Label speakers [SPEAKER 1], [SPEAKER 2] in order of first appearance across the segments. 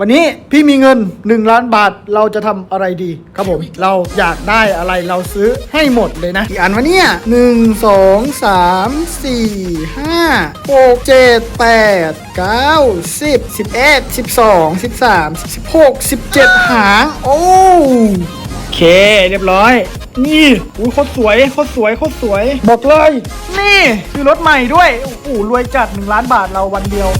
[SPEAKER 1] วันนี้พี่มีเงิน 1 ล้านบาทเราจะทำอะไรดีครับผม เราอยากได้อะไรเราซื้อให้หมดเลยนะกี่อันวะเนี่ยหนึ่งสองสามสี่ห้าหกเจ็ดแปดเก้าสิบสิบเอ็ดสิบสองสิบสามสิบหกสิบเจ็ดหางโอ้โอเคเรียบร้อย นี่อุ้ยโคตรสวยโคตรสวยโคตรสวย บอกเลย นี่คือรถใหม่ด้วยโอ้โหรวยจัด 1 ล้านบาทเราวันเดียว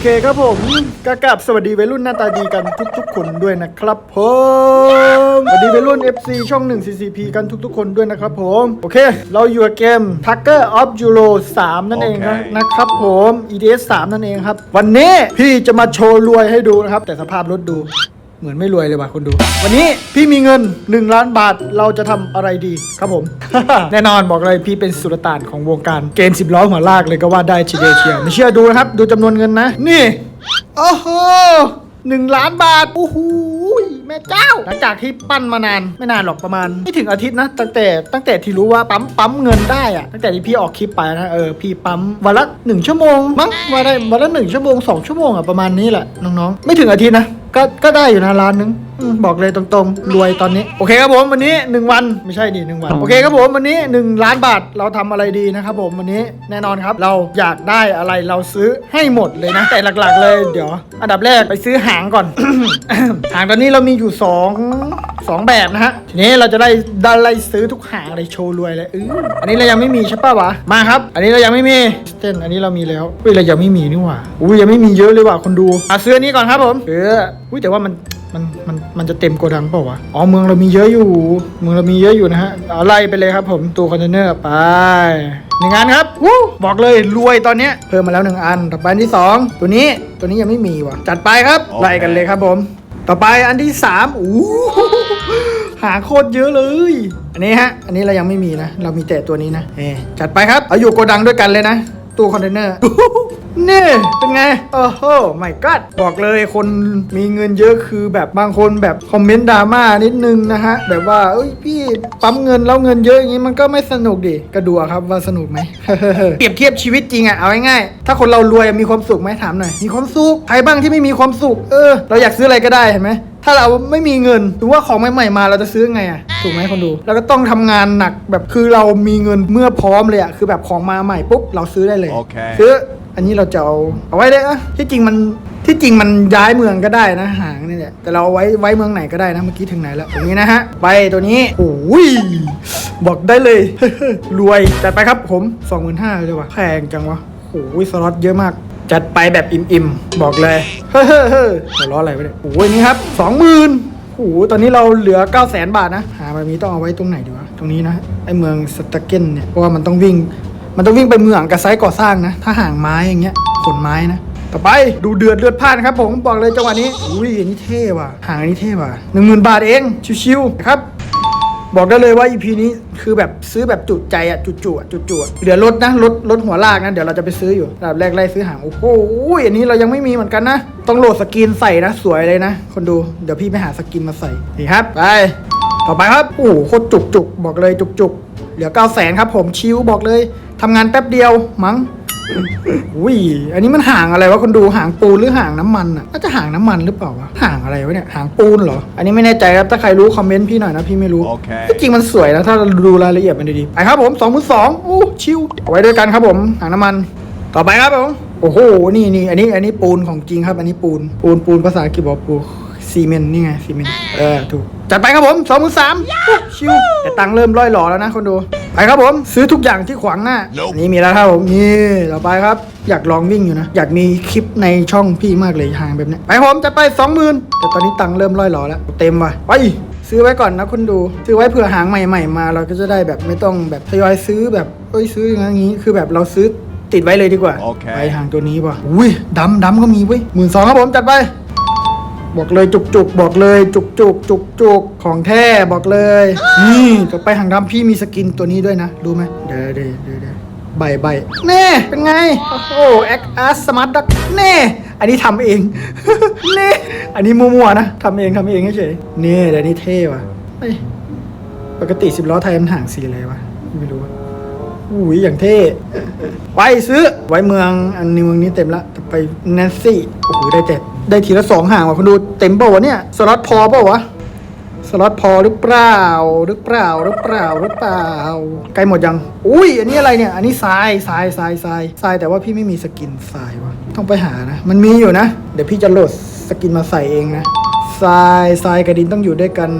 [SPEAKER 1] เคครับผมกะกับสวัสดีวัยรุ่นหน้าตาดีกันทุกๆ คนด้วยนะครับผมสวัสดีวัยรุ่น FC ช่อง 1 CCP กันทุกๆ คนด้วยนะครับผม โอเค เราอยู่กับเกม Tucker of Euro 3 นั่นเองนะ
[SPEAKER 2] โอเค
[SPEAKER 1] นะครับผม EDS 3 นั่นเองครับ วันนี้พี่จะมาโชว์รวยให้ดูนะครับ แต่สภาพรถดู เหมือนไม่รวยเลยว่ะคุณดู วันนี้พี่มีเงิน 1 ล้านบาทเราจะทำอะไรดีครับผม แน่นอนบอกเลยพี่เป็นสุลต่านของวงการเกมสิบล้อหัวลากเลยก็ว่าได้ทีเดียวเชียวไม่เชื่อดูนะครับ ดูจำนวนเงินนะ นี่โอ้โหหนึ่งล้านบาท โอ้โหแม่เจ้า หลังจากที่ปั้นมานาน ไม่นานหรอกประมาณ ไม่ถึงอาทิตย์นะ ตั้งแต่ตั้งแต่ที่รู้ว่าปั๊มปั๊มเงินได้อะตั้งแต่ที่พี่ออกคลิปไปนะเออพี่ปั๊มวันละหนึ่งชั่วโมงมั้งวันละวันละหนึ่งชั่วโมงสองชั่วโมงอะประมาณนี้แหละน้องๆ ไม่ถึงอาทิตย์นะ ก็ก็ได้อยู่นะล้านหนึงอืมบอกเลยตรงๆ รวยตอนนี้ โอเคครับผมวันนี้ 1 วันไม่ใช่ดิหนึ่งวัน โอเคครับผมวันนี้ 1 ล้านบาทเราทำอะไรดีนะครับผมวันนี้แน่นอนครับ เราอยากได้อะไรเราซื้อให้หมดเลยนะ แต่หลักๆ เลยเดี๋ยว อันดับแรกไปซื้อหางก่อน หางตอนนี้เรามีอยู่2องสองแบบนะฮะทีนี้เราจะได้ได้ไล่ซื้อทุกหางเลยโชว์รวยเลยเอออันนี้เรายังไม่มีใช่ป่าวะมาครับ อันนี้เรายังไม่มีเต้นอันนี้เรามีแล้วเฮ้ยเรายังไม่มีนี่หว่าอุ้ยยังไม่มีเยอะเลยว่ะคนดูอะซื้ออันนี้ก่อนครับผมเอออุ้ยแต่ว่ามัน มันมันมันจะเต็มโกดังเปล่าวะ อ๋อเมืองเรามีเยอะอยู่ เมืองเรามีเยอะอยู่นะฮะ เอาไล่ไปเลยครับผมตัวคอนเทนเนอร์ไปหนึ่งอันครับวู้บอกเลยรวยตอนเนี้ยเพิ่มมาแล้วหนึ่งอัน ต่อไปอันที่สองตัวนี้ตัวนี้ยังไม่มีว่ะ จัดไปครับ
[SPEAKER 2] โอเค
[SPEAKER 1] ไล่กันเลยครับผม ต่อไปอันที่สามอู้หาโคตรเยอะเลย อันนี้ฮะ อันนี้เรายังไม่มีนะ เรามีแต่ตัวนี้นะ เอจัดไปครับ เอาอยู่โกดังด้วยกันเลยนะ ตู้คอนเทนเนอร์นี่เป็นไงโอ้โหไม่กัดบอกเลยคนมีเงินเยอะคือแบบบางคนแบบคอมเมนต์ดราม่านิดนึงนะฮะ แบบว่าเอ้ยพี่ปั๊มเงินแล้วเงินเยอะอย่างนี้มันก็ไม่สนุกดิก็ดูอะครับว่าสนุกไหมเปรียบเทียบชีวิตจริงอะเอาง่ายๆถ้าคนเรารวยมีความสุขไหมถามหน่อยมีความสุขใครบ้างที่ไม่มีความสุขเออ เราอยากซื้ออะไรก็ได้เห็นไหม ถ้าเราไม่มีเงินหรือว่าของใหม่ๆมาเราจะซื้อไงอะถูกไหมคนดูเราก็ต้องทำงานหนักแบบคือเรามีเงินเมื่อพร้อมเลยอะคือแบบของมาใหม่ปุ๊บเราซื้อได้เลย
[SPEAKER 2] โอเค
[SPEAKER 1] ซื้ออันนี้เราจะเอาเอาไว้เลยอะที่จริงมันที่จริงมันย้ายเมืองก็ได้นะหางนี่แหละแต่เราเอาไว้ไว้เมืองไหนก็ได้นะเมื่อกี้ถึงไหนแล้วตรงนี้นะฮะไปตัวนี้โอ้ยบอกได้เลย รวยจัดไปครับผม25,000เลยว่ะแพงจังวะโอ้ยสล็อตเยอะมาก จัดไปแบบอิ่มๆบอกเลย เฮ้ยเฮ้ยเฮ้ยหัวล้ออะไรวะเนี่ยโอ้ยนี่ครับ20,000โอ้โหตอนนี้เราเหลือ9 0 0 0 0 0 บาทนะ หาแบบนี้ต้องเอาไว้ตรงไหนดีวะ ตรงนี้นะ ไอเมืองสตาเกนเนี่ย เพราะว่ามันต้องวิ่ง มันต้องวิ่งไปเมืองกับไซต์ก่อสร้างนะ ถ้าห่างไม้อย่างเงี้ย ขนไม้นะ ต่อไปดูเดือดเลือดพล่านครับผม บอกเลยจังหวะนี้ อุ้ยอันนี้เท่ว่ะ ห่างอันนี้เท่ว่ะหนึ่งหมื่นบาทเอง ชิวๆครับ บอกได้เลยว่า EP นี้คือแบบซื้อแบบจุใจอะจุจุอะจุจุอะเหลือรถนะรถรถหัวลากนะเดี๋ยวเราจะไปซื้ออยู่แบบแรกไล่ซื้อหางโอ้โหอันนี้เรายังไม่มีเหมือนกันนะ ต้องโหลดสกินใส่นะ สวยเลยนะ คนดูเดี๋ยวพี่ไปหาสกินมาใส่นี่ครับไปต่อไปครับโอ้โหโคตรจุกจุกบอกเลยจุกจุกเหลือ9 0 0 0 0ครับผมชิวบอกเลยทำงานแป๊บเดียวมั้ง อุ้ย อันนี้มันห่างอะไรวะคนดูห่างปูนหรือห่างน้ำมันอะน่าจะห่างน้ำมันหรือเปล่าวะห่างอะไรวะเนี่ยห่างปูนเหรอ อันนี้ไม่แน่ใจครับถ้าใครรู้คอมเมนต์พี่หน่อยนะพี่ไม่รู้
[SPEAKER 2] โอเค
[SPEAKER 1] ที่จริงมันสวยนะถ้าเราดูรายละเอียดมันดีๆไปครับผม2 2 0 0อู้ชิวเอาไว้ด้วยกันครับผมห่างน้ำมัน ต่อไปครับผมโอ้โหนี่นี่อันนี้อันนี้ปูนของจริงครับ อันนี้ปูน ปูนปูนภาษาอังกฤษบอกปูนซีเมนต์นี่ไงซีเมนต์เออถูกจัดไปครับผมสองมือสามชิวแต่ตังค์เริ่มร่อยหล่อแล้วนะคนดู ไปครับผม ซื้อทุกอย่างที่ขวางหน้า
[SPEAKER 2] Nope
[SPEAKER 1] นี่มีแล้วครับผมนี่ต่อไปครับ อยากลองวิ่งอยู่นะ อยากมีคลิปในช่องพี่มากเลยห่างแบบเนี้ยไปครับผมจะไปสองหมื่นแต่ตอนนี้ตังค์เริ่มร่อยหล่อแล้ว เต็มว่ะไปซื้อไว้ก่อนนะคุณดู ซื้อไว้เผื่อหางใหม่ๆ มาเราก็จะได้แบบไม่ต้องแบบทยอยซื้อแบบเอ้ยซื้ออย่างงี้คือแบบเราซื้อติดไว้เลยดีกว่า
[SPEAKER 2] โอเค
[SPEAKER 1] ไปหางตัวนี้ว่ะอุ้ยดำดำก็มีเว้ยหมื่นสองครับผมจัดไป บอกเลยจุกจุกๆบอกเลยจุกจุกจุกจุกๆของแท้บอกเลยนี่ต่อไปหางดำพี่มีสกินตัวนี้ด้วยนะดูไหมเดี๋ยวเดี๋ยวเดี๋ยวเดี๋ยวใบใบเน่เป็นไง โอ้โหแอคอาร์สมาร์ทดักเน่อันนี้ทำเองเน่อันนี้มั่วๆนะทำเองทำเองเฉยๆนี่แต่นี่เท่ว่ะเฮ้ยปกติสิบล้อไทยมันห่างสีอะไรวะไม่รู้อะอุ้ยอย่างเท่ ไปซื้อไว้เมืองอันนี้เมืองนี้เต็มละแต่ไปแนนซี่โอ้โหได้แต่ ได้ทีละสองห่างว่ะคุณดูเต็มเปล่าวะเนี่ยสล็อตพอเปล่าวะสล็อตพอหรือเปล่าหรือเปล่าหรือเปล่าหรือเปล่าใกล้หมดยัง อุ้ยอันนี้อะไรเนี่ย อันนี้ทรายทรายทรายทรายทรายแต่ว่าพี่ไม่มีสกินทรายวะต้องไปหานะ มันมีอยู่นะ เดี๋ยวพี่จะโหลดสกินมาใส่เองนะทรายทรายกับดินต้องอยู่ด้วยกัน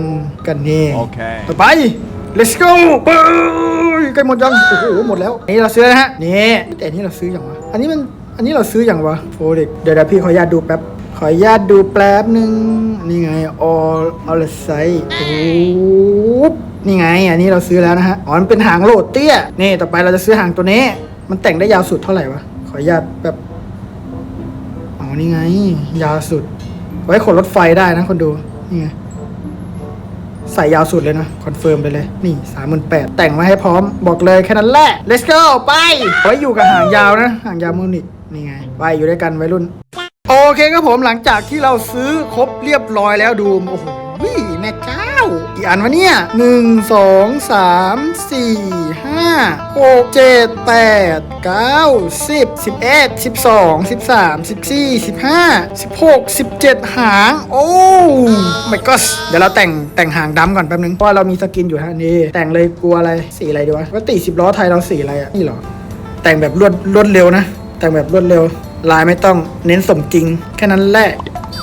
[SPEAKER 1] กันนี่
[SPEAKER 2] โอเค
[SPEAKER 1] ต่อไป let's go ไปใกล้หมดยังโอ้โหหมดแล้วนี่เราซื้อนะฮะนี่แต่อันนี้เราซื้ออย่างวะอันนี้มันอันนี้เราซื้ออย่างวะโฟเด็กเดี๋ยวเดี๋ยวพี่ขออนุญาตดูแป๊บข ออนุญาตดูแป๊บหนึ่งนี่ไง all all size โอ้โหนี่ไง อันนี้เราซื้อแล้วนะฮะอ๋อมันเป็นหางโหลดเตี้ยนี่ต่อไปเราจะซื้อหางตัวนี้ มันแต่งได้ยาวสุดเท่าไหร่วะขออนุญาตแบบอ๋อนี่ไง ยาวสุด ไว้ขนรถไฟได้นะคนดูนี่ไงใส่ยาวสุดเลยนะ คอนเฟิร์มไปเลย นี่สามหมื่นแปดแต่งมาให้พร้อม บอกเลยแค่นั้นแหละ let's go ไปไว้อยู่กับหางยาวนะ หางยาวมูนิกนี่ไง ไปอยู่ด้วยกันไว้รุ่น เคครับผมหลังจากที่เราซื้อครบเรียบร้อยแล้วดูโอ้โหแม่เจ้ากี่อันวะเนี่ยหนึ่งสองสามสี่ห้าหกเจ็ดแปดเก้าสิบสิบเอ็ดสิบสองสิบสามสิบสี่สิบห้าสิบหกสิบเจ็ดหาง โอ้ไม่ก็เดี๋ยวเราแต่งแต่งหางดำก่อนแป๊บนึงเพราะเรามีสกินอยู่ฮะนี่แต่งเลยกลัวอะไรสีอะไรดีวะปกติสิบล้อไทยเราสีอะไรอะนี่เหรอแต่งแบบรวดรวดเร็วนะ แต่งแบบรวดเร็ว ลายไม่ต้องเน้นสมจริง แค่นั้นแหละ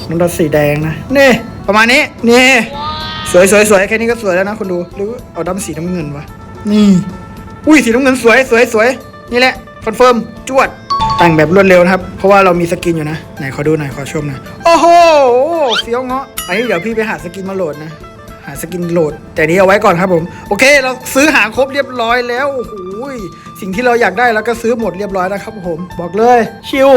[SPEAKER 1] มันรถสีแดงนะนี่ประมาณนี้นี่สวยสวยสวยแค่นี้ก็สวยแล้วนะคุณดูหรือเอาดำสีน้ำเงินวะนี่ อุ้ยสีน้ำเงินสวยสวยสวยนี่แหละคอนเฟิร์มจวดแต่งแบบรวดเร็วนะครับ เพราะว่าเรามีสกินอยู่นะ ไหนขอดูหน่อยขอชมหน่อยโอ้โหเฟี้ยวเงาะอันนี้เดี๋ยวพี่ไปหาสกินมาโหลดนะ หาสกินโหลด แต่นี้เอาไว้ก่อนครับผม โอเค เราซื้อหางครบเรียบร้อยแล้วโอ้โห สิ่งที่เราอยากได้เราก็ซื้อหมดเรียบร้อยนะครับผม บอกเลยชิล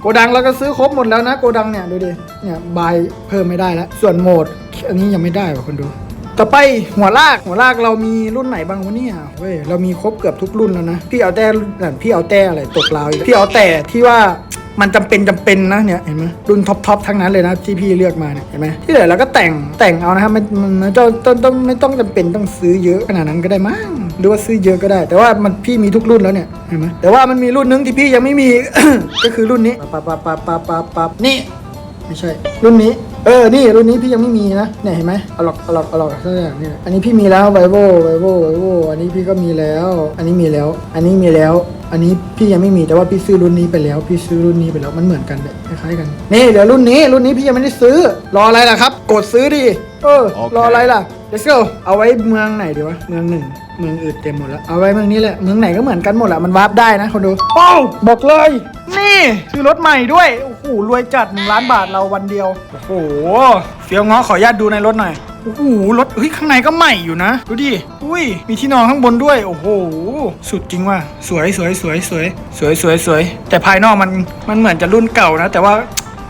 [SPEAKER 1] โกดังเราก็ซื้อครบหมดแล้วนะโกดังเนี่ยดูดิเนี่ยบายเพิ่มไม่ได้แล้วส่วนโหมด อันนี้ยังไม่ได้ว่ะคนดู ต่อไปหัวลากหัวลากเรามีรุ่นไหนบ้างวะเนี่ยเว้ยเรามีครบเกือบทุกรุ่นแล้วนะพี่เอาแต่พี่เอาแต่อะไรตกลาวพี่เอาแต่ที่ว่า มันจำเป็นจำเป็นนะเนี่ยเห็นไหมรุ่นท็อปทอปทั้งนั้นเลยนะที่พี่เลือกมาเนี่ยเห็นไหมที่เหลือเราก็แต่งแต่งเอานะครับมันมันมันต้องต้องต้องไม่ต้องจำเป็นต้องซื้อเยอะขนาดนั้นก็ได้มั้งหรือว่าซื้อเยอะก็ได้ แต่ว่ามันพี่มีทุกรุ่นแล้วเนี่ยเห็นไหมแต่ว่ามันมีรุ่นนึงที่พี่ยังไม่มีก็คือรุ่นนี้ปั๊บปั๊บปั๊บปั๊บปั๊บปั๊บนี่ไม่ใช่ รุ่นนี้ เออ นี่รุ่นนี้พี่ยังไม่มีนะ เนี่ยเห็นไหมเอาหลอกเอาหลอกเอาหลอกสักอย่างนี่อันนี้พี่มีแล้วไวโวไวโวไวโวอันนี้พี่ก็มีแล้ว อันนี้มีแล้ว อันนี้มีแล้ว อันนี้พี่ยังไม่มี แต่ว่าพี่ซื้อรุ่นนี้ไปแล้ว พี่ซื้อรุ่นนี้ไปแล้ว มันเหมือนกันเลยคล้ายๆกัน นี่เดี๋ยวรุ่นนี้ รุ่นนี้พี่ยังไม่ได้ซื้อ รออะไรล่ะครับ กดซื้อดิ เออ
[SPEAKER 2] โอเค
[SPEAKER 1] รออะไรล่ะ let's go เอาไว้เมืองไหนดีวะ เมืองหนึ่ง เมืองอื่นเต็มหมดแล้ว เอาไว้เมืองนี้แหละ เมืองไหนก็เหมือนกันหมดแหละ มันวาร์ปได้นะคนดูโอ้าวบอกเลย นี่ซื้อรถใหม่ด้วย โอ้โห รวยจัดหนึ่งล้านบาทเราวันเดียว โอ้โห เฟี้ยวง้อขออนุญาตดูในรถหน่อย โอ้โห รถเฮ้ย ข้างในก็ใหม่อยู่นะ ดูดิ อุ้ย มีที่นอนข้างบนด้วย โอ้โห สุดจริงว่ะ สวยสวยสวยสวยสวยสวยสวย แต่ภายนอกมัน มันเหมือนจะรุ่นเก่านะ แต่ว่า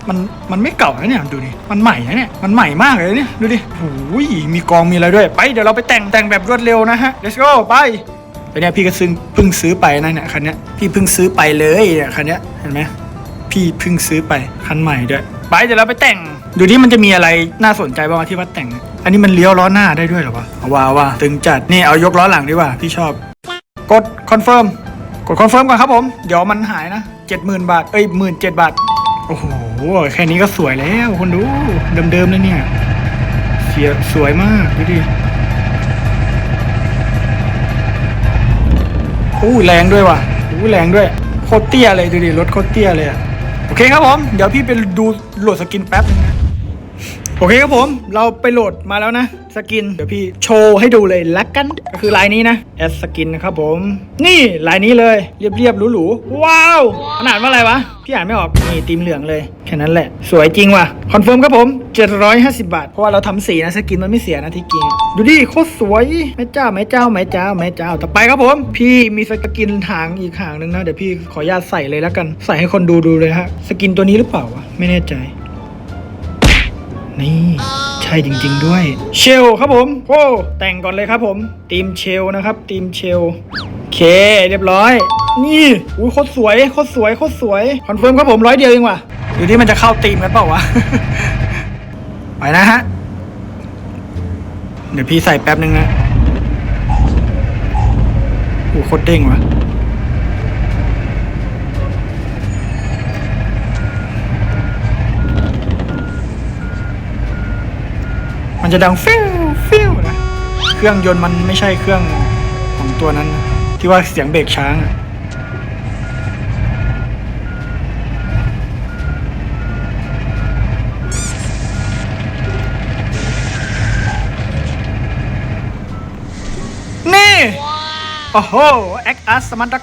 [SPEAKER 1] มันมันไม่เก่านะเนี่ยดูดิมันใหม่นะเนี่ยมันใหม่มากเลยเนี่ยดูดิโอ้ยมีกองมีอะไรด้วยไปเดี๋ยวเราไปแต่งแต่งแบบรวดเร็วนะฮะ let's go ไปแล้วเนี่ยพี่ก็ซึ่งเพิ่งซื้อไปนะเนี่ยคันเนี้ยพี่เพิ่งซื้อไปเลยเนี่ยคันเนี้ยเห็นไหมพี่เพิ่งซื้อไปคันใหม่ด้วยไปเดี๋ยวเราไปแต่งดูที่มันจะมีอะไรน่าสนใจบ้างที่ว่าแต่ง อันนี้มันเลี้ยวล้อหน้าได้ด้วยหรอวะเอาว้าวว่าตึงจัดนี่เอายกล้อหลังดีกว่าพี่ชอบ กดคอนเฟิร์มกดคอนเฟิร์มก่อนครับผม เดี๋ยวมันหายนะเจ็ดหมื่นบาท เอ้ยหมื่นเจ็ดบาท โอ้โห แค่นี้ก็สวยแล้วคนดู เดิมๆเลยเนี่ย เสียสวยมากดูดิอู้แรงด้วยว่ะอู้แรงด้วย โคตรเตี้ยเลยดูดิรถโคตรเตี้ยเลยอะโอเคครับผม เดี๋ยวพี่ไปดูโหลดสกินแป๊บนึงนะโอเคครับผม เราไปโหลดมาแล้วนะ สกิน เดี๋ยวพี่โชว์ให้ดูเลยละกัน ก็คือลายนี้นะแอดสกินนะครับผม นี่ลายนี้เลย เรียบๆหรูๆว้าว ขนาดว่าอะไรวะ พี่อ่านไม่ออก นี่ตีมเหลืองเลย ค่นั้นแหละ สวยจริงว่ะ คอนเฟิร์มครับผม 750 บาท เพราะว่าเราทำสีนะสกินมันไม่เสียนะที่จริงดูดิโคตรสวยแม่เจ้าแม่เจ้าแม่เจ้าแม่เจ้า ต่อไปครับผม พี่มีสกินหางอีกหางหนึ่งนะ เดี๋ยวพี่ขออนุญาตใส่เลยแล้วกัน ใส่ให้คนดูดูเลยฮะ สกินตัวนี้หรือเปล่าวะ ไม่แน่ใจ นี่ใช่จริง ๆ ด้วย เชลครับผม โอ้แต่งก่อนเลยครับผมทีมเชลนะครับทีมเชลโอเค เรียบร้อย นี่อุ้ยโคตรสวยโคตรสวยโคตรสวย คอนเฟิร์มครับผมร้อยเดียวเองว่ะ อยู่ที่มันจะเข้าตีมกันเปล่าวะ ไปนะฮะ เดี๋ยวพี่ใส่แป๊บนึงนะโอ้โหโคตรเด้งว่ะมันจะดังฟิวฟิวนะ เครื่องยนต์มันไม่ใช่เครื่องของตัวนั้นนะที่ว่าเสียงเบรกช้างอะ โอ้โหแอคอาร์สมันตัก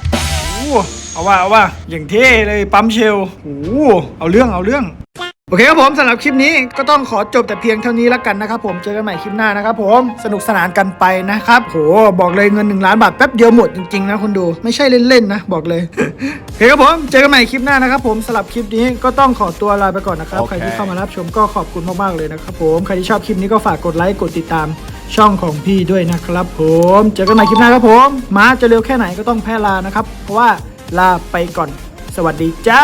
[SPEAKER 1] โอ้เอาว่าเอาว่าอย่างเท่เลยปั๊มเชลโอ้เอาเรื่องเอาเรื่อง โอเคครับผมสำหรับคลิปนี้ก็ต้องขอจบแต่เพียงเท่านี้แล้วกันนะครับผมเจอกันใหม่คลิปหน้านะครับผมสนุกสนานกันไปนะครับโหบอกเลยเงิน 1 ล้านบาทแป๊บเดียวหมดจริงๆนะคุณดูไม่ใช่เล่นๆนะบอกเลยโอเคครับผมเจอกันใหม่คลิปหน้านะครับผมสำหรับคลิปนี้ก็ต้องขอตัวลาไปก่อนนะครับ
[SPEAKER 2] โอเค
[SPEAKER 1] ใครที่เข้ามารับชมก็ขอบคุณมากๆเลยนะครับผมใครที่ชอบคลิปนี้ก็ฝากกดไลค์กดติดตามช่องของพี่ด้วยนะครับ ผมเจอกันใหม่คลิปหน้าครับผมมาจะเร็วแค่ไหนก็ต้องแพ้ลานะครับเพราะว่าลาไปก่อน สวัสดีจ้า